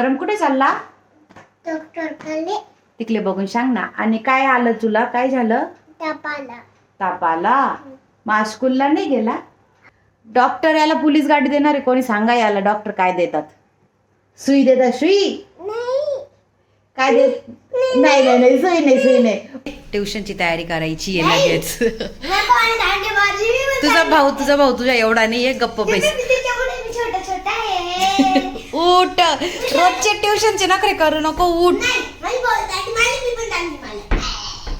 परम कुठे चालला? डॉक्टरकडे तिकडे बघून सांग ना. आणि काय आलं तुला? काय झालं? तपाला. ताप आला मग स्कूलला नाही गेला? डॉक्टर याला पोलीस गाडी देणार आहे. कोणी सांगा याला? डॉक्टर काय देतात? सुई देतात सुई? नाही. काय देत? नाही नाही नाही. सुई नाही सुई नाही. ट्युशनची तयारी करायची आहे लगेच. तुझा भाऊ तुझा भाऊ तुझ्या एवढा नाही आहे गप्प बैस त्याच्यामुळे मी छोटा छोटा आहे उठ रोजचे ट्युशनचे नखरे करू नको उठ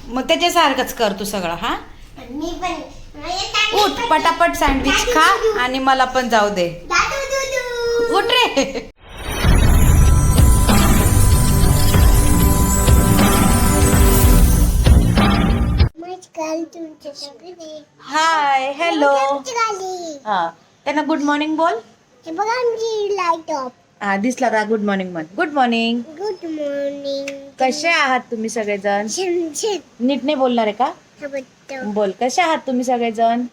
मग त्याच्यासारखंच कर तू सगळं हा? उठ पटापट सँडविच खा आणि मला पण जाऊ दे. उठ रे. हाय हॅलो हा. त्यांना गुड मॉर्निंग बोल. हे बघा आमची लाइट ऑफ हा दिसला का? गुड मॉर्निंग म्हण गुड मॉर्निंग गुड मॉर्निंग कसे आहात तुम्ही सगळेजण? छम छम नीट नाही बोलणार आहे का? बोल. कसे आहात तुम्ही सगळेजण?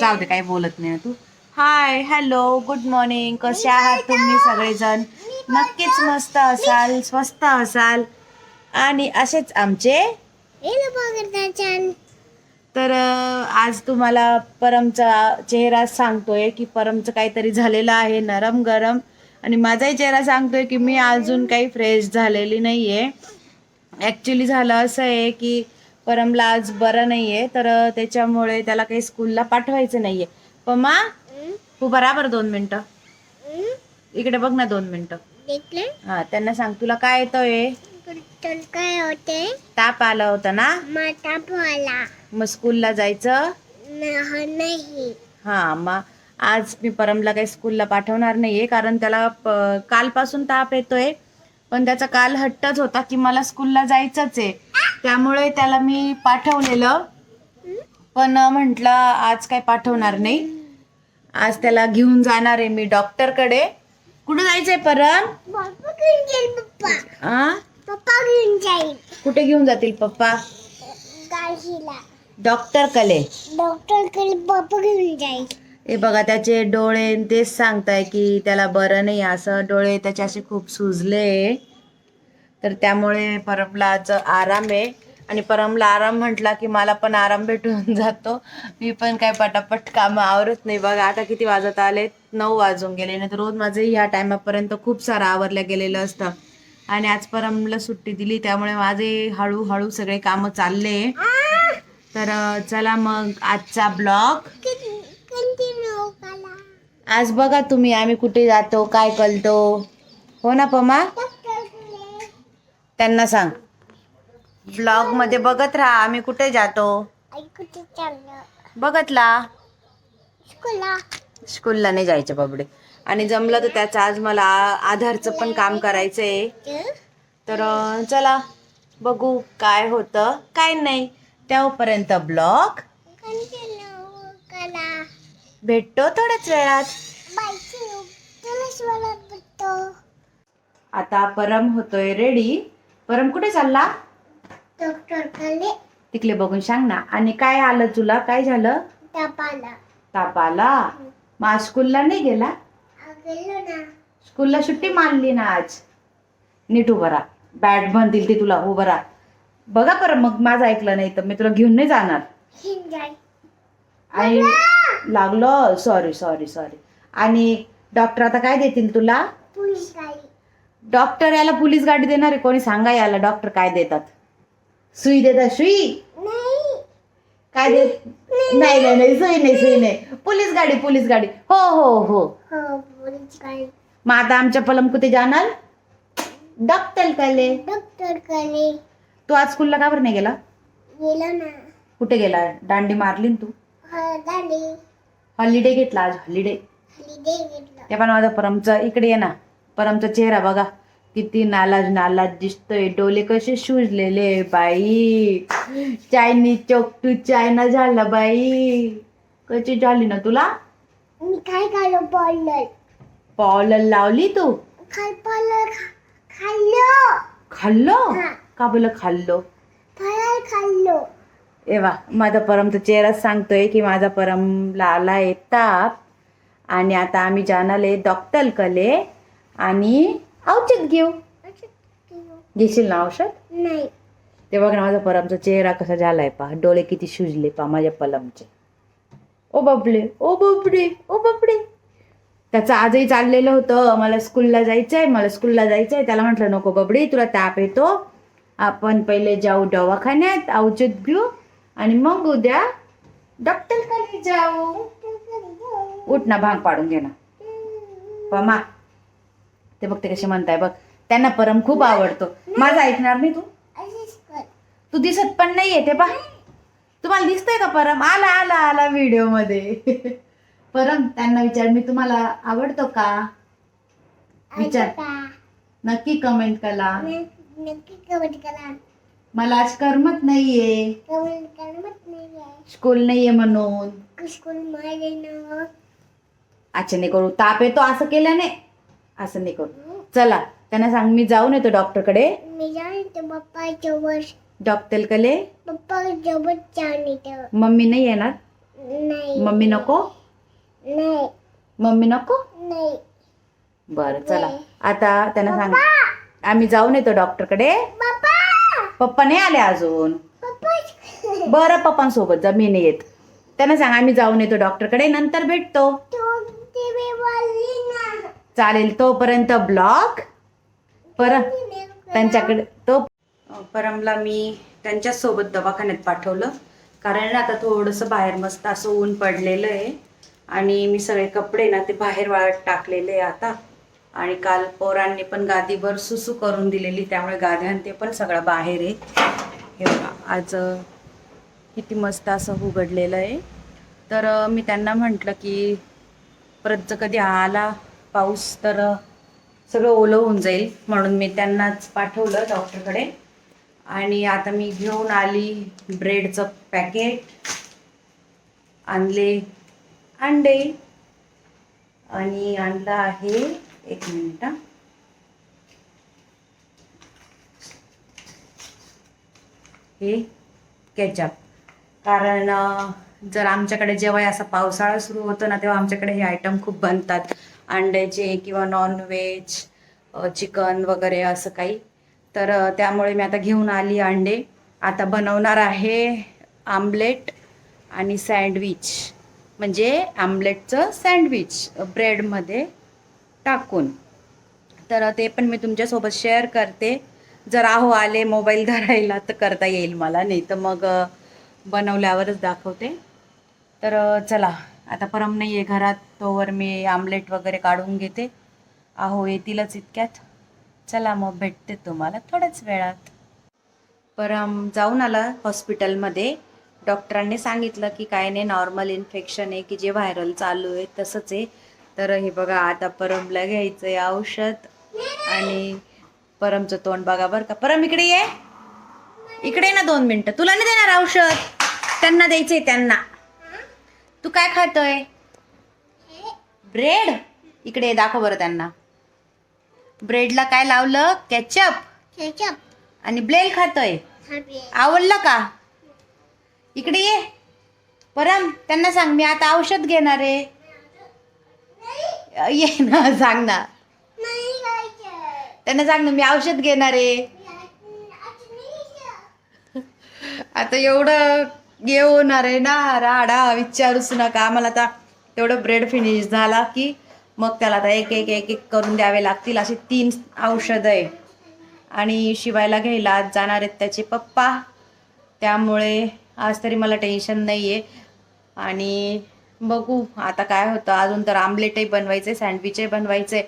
जाऊ दे काही बोलत नाही तू. हाय हॅलो गुड मॉर्निंग कसे आहात तुम्ही सगळेजण? नक्कीच मस्त असाल स्वस्त असाल. आणि असेच आमचे तर आज तुम्हाला परमचा चेहरा सांगतोय की परमचं काहीतरी झालेलं आहे नरम गरम. आणि माझाही चेहरा सांगतोय की मी अजून काही फ्रेश झालेली नाही आहे ॲक्च्युली झालं असं आहे की परमला आज बरं नाही आहे तर त्याच्यामुळे त्याला काही स्कूलला पाठवायचं नाही आहे पमा तू बराबर दोन मिनटं. इकडे बघ ना दोन मिनटं. हां त्यांना सांग तुला काय येतोय? काय होते. ताप आला होता ना? माता पोला मग स्कूलला जायचं? नाही हा मग आज मी परमला काही स्कूलला पाठवणार नाहीये कारण त्याला कालपासून ताप येतोय. पण त्याचा काल हट्टच होता की मला स्कूलला जायचंच आहे. त्यामुळे त्याला मी पाठवलेलं. पण म्हटलं आज काय पाठवणार नाही. आज त्याला घेऊन जाणार आहे मी डॉक्टरकडे कुठं जायचंय परम? आ? पप्पा घेऊन जाईल. कुठे घेऊन जातील पप्पा? काशीला डॉक्टर कले. डॉक्टरकडे पप्पा घेऊन जाईल. हे बघा त्याचे डोळे न तेच सांगताय की त्याला बरं नाही असं. डोळे त्याचे असे खूप सुजले. तर त्यामुळे परमला आज आराम आहे. आणि परमला आराम म्हटला की मला पण आराम भेटून जातो. मी पण काय पटापट कामं आवरत नाही. बघा आता किती वाजत आले नऊ वाजून गेले. नाही तर रोज माझं ह्या टायमापर्यंत खूप सारं आवरलं गेलेलं असतं. आणि आज परमला सुट्टी दिली त्यामुळे माझे हळूहळू सगळे कामं चालले. तर चला मग आजचा ब्लॉग. आज बघा तुम्ही आम्ही कुठे जातो काय कळतो हो ना पमा? त्यांना सांग. ब्लॉगमध्ये बघत राहा आम्ही कुठे जातो. बघतला. स्कूलला नाही जायचं बाबडे. आणि जमलं तर त्याचं आज मला आधारचं पण काम करायचं आहे तर चला बघू काय होतं. काय नाही तेव्हापर्यंत ब्लॉग. भेटतो थोड्याच वेळात. आता परम होतोय रेडी परम कुठे चालला? तिकडे बघून सांग ना. आणि काय आलं तुला? काय झालं? तपाला. ताप आला मग आज स्कूलला नाही गेला? स्कूलला सुट्टी मारली ना आज. नीट उभं राहा. बॅट बनतील ते तुला उभं राहा. बघा बरं मग माझं ऐकलं नाही तर मी तुला घेऊन नाही जाणार. आणि लागलो. सॉरी सॉरी सॉरी आणि डॉक्टर आता काय देतील तुला? डॉक्टर याला पोलीस गाडी देणार आहे. कोणी सांगा याला डॉक्टर काय देतात? सुई देतात सुई. काय देत नाही नाही नाही सुई नाही सुई नाही. पोलीस गाडी पोलीस गाडी. हो हो हो. हो पोलीस गाडी. मग आता आमच्या पलम कुठे जाणार? डॉक्टर कले. डॉक्टरकडे तू आज स्कूलला का बरं नाही गेला? गेलो ना. कुठे गेला? दांडी मारली ना तू? हो दाडी. हॉलिडे घेतला आज हॉलिडे हॉलिडे घेतलं. ते पण माझा परमचा इकडे ये ना. परमचा चेहरा बघा. किती नालाज नालाज दिसतोय. डोले कसे सुजलेले बाई. चायनीज चोक टू चायना झाला बाई. कशी झाली ना तुला? मी काय खाल्लं पॉलर लावली तू? काय पार्लर खाल्लं. खाल्लो? हा. का बोल खाल्लो? खाल्लो. ए वा माझा परमचा चेहराच सांगतोय की माझा परमला आलाय ताप आणि आता आम्ही जाणाले डॉक्टर कले आणि औषध घेऊ? घेशील ना औषध? नाही. ते बघ ना माझा परमचा चेहरा कसा झालाय पा डोळे किती सुजले पा माझ्या पलमचे. ओ बापले ओ बापडे ओ बापडे त्याचं आजही चाललेलं होतं. मला स्कूलला जायचंय मला स्कूलला जायचंय. त्याला म्हटलं नको बबडी तुला ताप येतो. आपण पहिले जाऊ दवाखान्यात औषध घेऊ आणि मग उद्या डॉक्टरकडे जाऊ. उठ ना भांग पाडून घे ना. पमा ते बघ ते कसे म्हणताय बघ. त्यांना परम खूप आवडतो. माझं ऐकणार नाही तू? तू दिसत पण नाही येते पा तुम्हाला दिसतंय का परम? आला आला आला व्हिडिओमध्ये परम त्यांना विचार. मी तुम्हाला आवडतो का? विचार. नक्की कमेंट करा. नक्की कमेंट करा. मला आज करमत नाहीये. कमेंट करमत नाहीये. स्कूल नाहीये म्हणून. स्कूल नाही करू. ताप येतो असं केल्याने. असं नाही करू. चला त्यांना सांग मी जाऊन येतो डॉक्टरकडे. मी जाणते पप्पा सोबत डॉक्टरकडे पप्पा सोबत जाणते मम्मी नाही येणार? नाही. मम्मी नको? नाही. मम्मी नको? नाही. बरं चला. आता त्यांना सांग. आम्ही जाऊन येतो डॉक्टरकडे. पप्पा! पप्पा नाही आले अजून. पप्पा! बरं पप्पांसोबत जा मी नाही येत. त्यांना सांग आम्ही जाऊन येतो डॉक्टरकडे नंतर भेटतो. चालेल तोपर्यंत ब्लॉग पर त्यांच्याकडे तो परमला मी त्यांच्याच सोबत दवाखान्यात पाठवलं. कारण आता थोडंसं बाहेर मस्त असं ऊन पडलेलं आहे. आणि मी सगळे कपडे ना ते बाहेर वाळत टाकलेले आहे आता. आणि काल पोरांनी पण गादीवर सुसू करून दिलेली त्यामुळे गाद्या आणि ते पण सगळं बाहेर आहे. हे बघा आज किती मस्त असं उघडलेलं आहे. तर मी त्यांना म्हटलं की परत जर कधी आला पाऊस तर सगळं ओलं होऊन जाईल म्हणून मी त्यांनाच पाठवलं डॉक्टरकडे. आणि आता मी घेऊन आली ब्रेडचं पॅकेट आणले अंडे. आणि आणलं आहे एक मिनिट हे. केचप. कारण जर आमच्याकडे जेव्हा असा पावसाळा सुरू होतो ना तेव्हा आमच्याकडे हे आयटम खूप बनतात. अंड्याचे किंवा नॉनव्हेज चिकन वगैरे असं काही. तर त्यामुळे मी आता घेऊन आली अंडे. आता बनवणार आहे आमलेट आणि सँडविच. म्हणजे आमलेटचं सँडविच ब्रेडमध्ये टाकून. तर ते पण मी तुमच्यासोबत शेअर करते. जर आहो आले मोबाईल धरायला तर करता येईल मला. नाही तर मग बनवल्यावरच दाखवते. तर चला. आता परम नाही आहे घरात तोवर मी आमलेट वगैरे काढून घेते. आहो येतीलच इतक्यात. चला मग भेटते तुम्हाला थोड्याच वेळात. परम जाऊन आला हॉस्पिटलमध्ये. डॉक्टरांनी सांगितलं की काय नाही नॉर्मल इन्फेक्शन आहे की जे व्हायरल चालू आहे तसंच आहे. तर हे बघा आता परमला घ्यायचं आहे औषध. आणि परमचं तोंड बघा बरं का. परम इकडे ये. इकडे ना दोन मिनटं. तुला नाही देणार औषध? त्यांना द्यायचं आहे त्यांना. तू काय खातोय? ब्रेड? इकडे दाखव बरं त्यांना. ब्रेडला काय लावलं? Ketchup ketchup. आणि ब्लेल खातोय. आवडलं का? इकडे ये. परम त्यांना सांग मी आता औषध घेणार आहे. ये ना सांग ना. त्यांना सांग ना मी औषध घेणार आहे. आता एवढं हे होणार आहे ना राडा विचारूच नका. आम्हाला आता तेवढं ब्रेड फिनिश झाला की मग त्याला आता एक एक एक एक करून द्यावे लागतील अशी तीन औषधं आहे. आणि शिवायला घ्यायला आज जाणार आहेत त्याचे पप्पा. त्यामुळे आज तरी मला टेन्शन नाही आहे आणि बघू आता काय होतं. अजून तर आमलेटही बनवायचे सँडविचही बनवायचे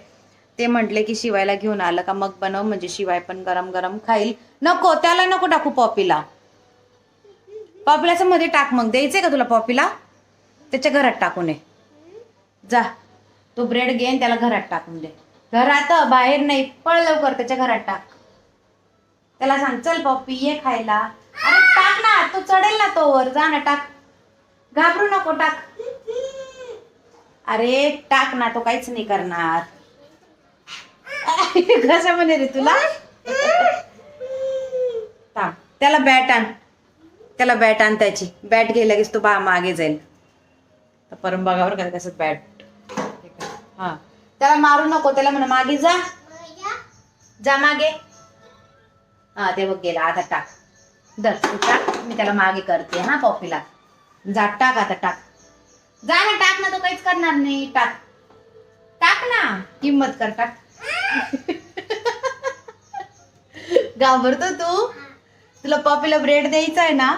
ते म्हटले की शिवायला घेऊन आलं का मग बनव. म्हणजे शिवाय पण गरम गरम खाईल. नको त्याला नको टाकू पॉपीला. पॉपीलाचं मध्ये टाक मग. द्यायचंय का तुला पॉपीला? त्याच्या घरात टाकून ये. जा. तो ब्रेड घे आणि त्याला घरात टाकून दे. घरात बाहेर नाही पळ लवकर त्याच्या घरात टाक. त्याला सांग चल पॉपी ये खायला. अरे टाक ना तो चढेल ना तो वर. जा ना टाक. घाबरू नको टाक. अरे टाक ना तो काहीच नाही करणार. कसं म्हणे रे तुला? थांब. त्याला बॅट आण. त्याला बॅट आण त्याची बॅट घे लगेच तो बा मागे जाईल. परम बघावर का कसं बॅट हा. त्याला मारू नको त्याला म्हणा मागे जा. जा मागे. हा ते बघ गेला आता टाक. दर तू टाक मी त्याला मागे करते हा पॉपीला जा टाक आता टाक. जा ना टाक ना तो काहीच करणार नाही टाक. टाक ना हिम्मत कर टाक. घाबरतो तू. तुला पॉपीला ब्रेड द्यायचा आहे ना?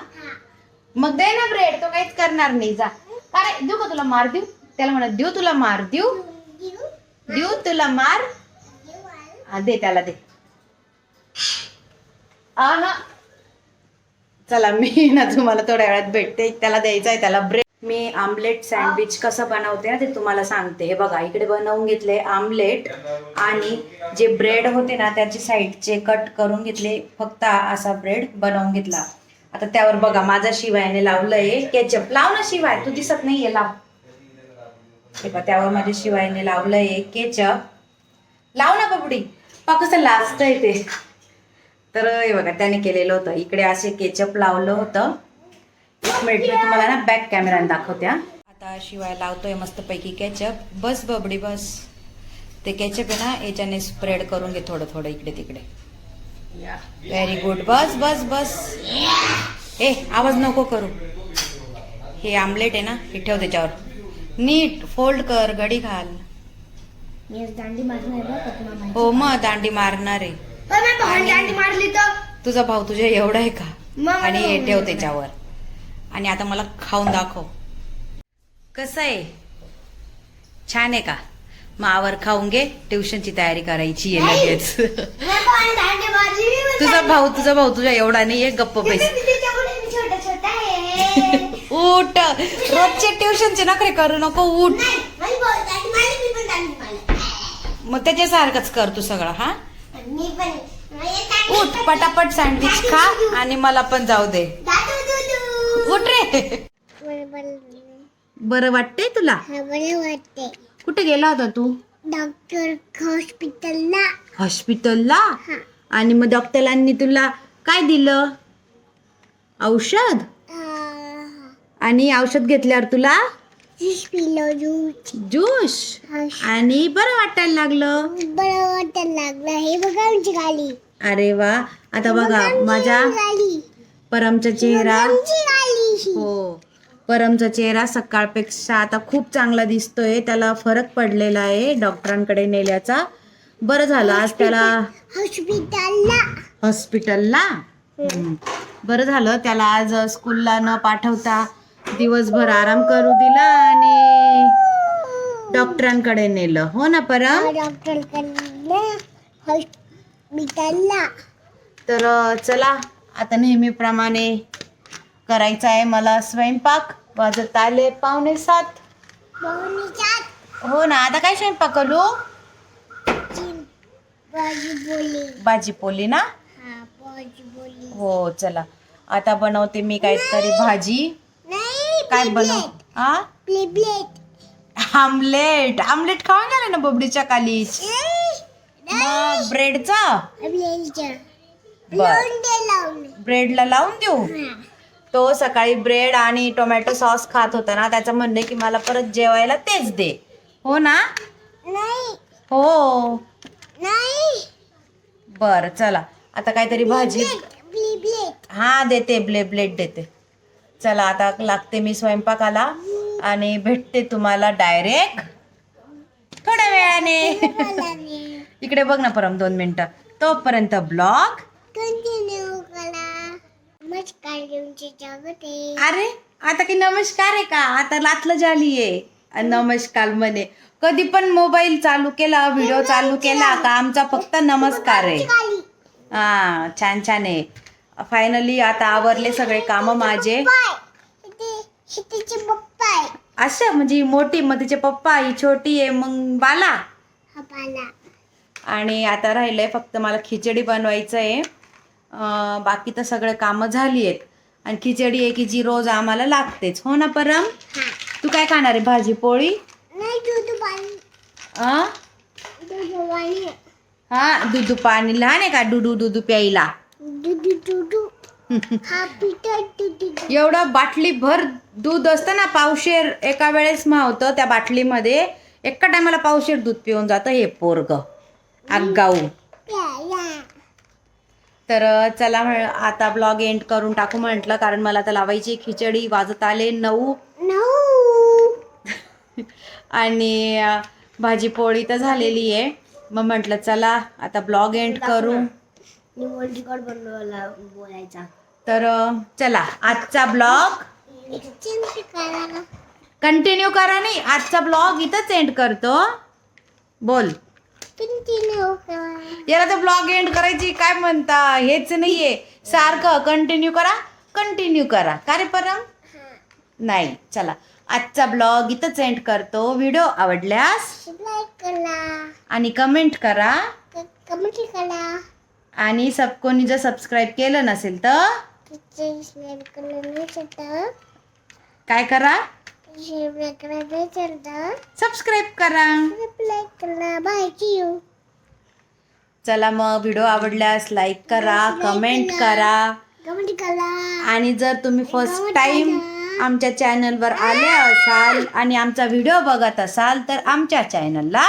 मग दे ना ब्रेड तो काहीच करणार नाही जा. अरे देऊ का तुला मार देऊ? त्याला म्हणा देऊ तुला मार देऊ? देऊ तुला मार? हा दे त्याला दे. आहा. चला मी ना तुम्हाला थोड्या वेळात भेटते. त्याला द्यायचं आहे त्याला ब्रेड मी आमलेट सँडविच कसं बनवते ना ते तुम्हाला सांगते. हे बघा इकडे बनवून घेतले आमलेट आणि जे ब्रेड होते ना त्याचे साईडचे कट करून घेतले फक्त असा ब्रेड बनवून घेतला. आता त्यावर बघा माझा शिवायने लावलंय केचप. लाव ना शिवाय तू दिसत नाहीये लाव. हे बघा त्यावर माझ्या शिवायने लावलंय केचप. लाव ना बबडी. पा कसं लास्ट आहे ते. तर हे बघा त्याने केलेलं होतं. इकडे असे केचप लावलं होतं. एक मिनिट मी तुम्हाला ना बॅक कॅमेराने दाखवते हा. आता शिवाय लावतोय मस्तपैकी केचप बस बबडी बस. ते केचप आहे ना याच्याने स्प्रेड करून घे थोडं थोडं इकडे तिकडे. व्हेरी गुड बस बस बस. ए आवाज नको करू. हे आमलेट आहे ना हे ठेव त्याच्यावर. नीट फोल्ड कर गडी घाल. दांडी मारणार हो मग दांडी मारणार आहे. पण मी भावाने दांडी मारली तर? तुझा भाऊ तुझ्या एवढा आहे का? आणि हे ठेव. त्याच्यावर. आणि आता मला खाऊन दाखव. कसं आहे? छान आहे का? मग आवर खाऊन घे ट्युशनची तयारी करायची आहे लगेच. तुझा भाऊ तुझा भाऊ तुझ्या एवढा नाही आहे गप्प पैसे उठ. रोजचे ट्युशनचे नखरे करू नको उठ. मग त्याच्यासारखंच कर तू सगळं हा? उठ पटापट सँडविच खा आणि मला पण जाऊ दे. उठ रे? बरं वाटतंय तुला? बरं वाटते कुठे गेला होता तू? डॉक्टर हॉस्पिटलला? हॉस्पिटलला आणि मग डॉक्टरांनी तुला काय दिलं? औषध? आणि औषध घेतल्यावर तुला? ज्यूस. पिलो ज्यूस ज्यूस आणि बरं वाटायला लागलं? बरं वाटायला लागलं. हे बघा आमची गाडी. अरे वा. आता बघा माझ्या परमचा चेहरा. हो. परमचा चेहरा सकाळपेक्षा आता खूप चांगला दिसतोय. त्याला फरक पडलेला आहे डॉक्टरांकडे नेल्याचा. बरं झालं आज त्याला हॉस्पिटलला. हॉस्पिटलला? हम्म. बरं झालं त्याला आज स्कूलला न पाठवता दिवसभर आराम करू दिला आणि डॉक्टरांकडे नेलं. हो ना परम? डॉक्टर हॉस्पिटलला. तर अ, चला. आता नेहमीप्रमाणे करायचा आहे मला स्वयंपाक. वाजत आले पावणे सात. हो ना आता काय स्वयंपाक करू? भाजी पोली ना? हा चला. आता बनवते मी काहीतरी भाजी. नाही काय बनव हा प्लेट. आमलेट. आमलेट खाऊन गेले ना बबडीच्या कालीच? मग ब्रेडचा? ब्रेडला लावून देऊ. तो सकाळी ब्रेड आणि टोमॅटो सॉस खात होता ना त्याचं म्हणणं की मला परत जेवायला तेच दे. हो ना? नाही. हो. नाही. बर चला. आता काहीतरी भाजी हा देते. ब्ले ब्लेड देते. चला आता लागते मी स्वयंपाकाला आणि भेटते तुम्हाला डायरेक्ट थोड्या वेळाने. इकडे बघ ना परम दोन मिनिटं. तोपर्यंत ब्लॉग कंटिन्यू करा. नमस्कार तुमचे आहे. अरे आता की नमस्कार आहे का? आता लातलं झाली आहे. नमस्कार म्हणे. कधी पण मोबाईल चालू केला व्हिडिओ चालू केला का आमचा फक्त नमस्कार आहे. हा छान छान आहे. फायनली आता आवरले सगळे काम माझे. असं म्हणजे मोठी मग तिचे पप्पा ही छोटी आहे मग बाला. हा आणि आता राहिलंय फक्त मला खिचडी बनवायचं आहे. बाकी तर सगळे कामं झाली आहेत. आणि खिचडी आहे की जी रोज आम्हाला लागतेच. हो ना परम? हा. तू काय खाणार आहे? भाजी पोळी? हा दुधू पाणी. लहान आहे का डुडू दुधू प्यायला एवढं बाटली भर दूध असतं ना पावशेर एका वेळेस मावतं त्या बाटलीमध्ये. एका टायमाला पावशेर दूध पिऊन जातं हे पोरग. आगाऊ या. तर चला आता ब्लॉग एंड करून टाकू म्हटलं कारण मला तर लावायची खिचडी वाजत आले नऊ. नऊ. आणि भाजी पोळी तर झालेली आहे. मग म्हटलं चला आता ब्लॉग एंड करू. बोलायचा. तर चला आजचा ब्लॉग. कंटिन्यू करा नाही आजचा ब्लॉग इथंच एंड करतो. बोल. याला तर ब्लॉग एंड करायची काय म्हणता? हेच नाहीये. सारखं कंटिन्यू करा कंटिन्यू करा. का रे परम? नाही चला. आजचा ब्लॉग इथंच एंड करतो. व्हिडिओ आवडल्यास लाईक करा. आणि कमेंट करा. कमेंट करा. आणि सब कोणी जर सबस्क्राईब केलं नसेल तर काय करा? सबस्क्राईब करा लाईक करा बाय यू चला मग व्हिडिओ आवडल्यास लाईक करा कमेंट करा. कमेंट करा. आणि जर तुम्ही फर्स्ट टाइम आमच्या चॅनलवर आले असाल आणि आमचा व्हिडिओ बघत असाल तर आमच्या चॅनलला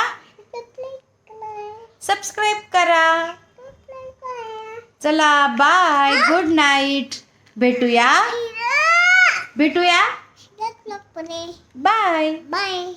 सबस्क्राईब करा. चला बाय गुड नाईट भेटूया. भेटूया. Bye bye bye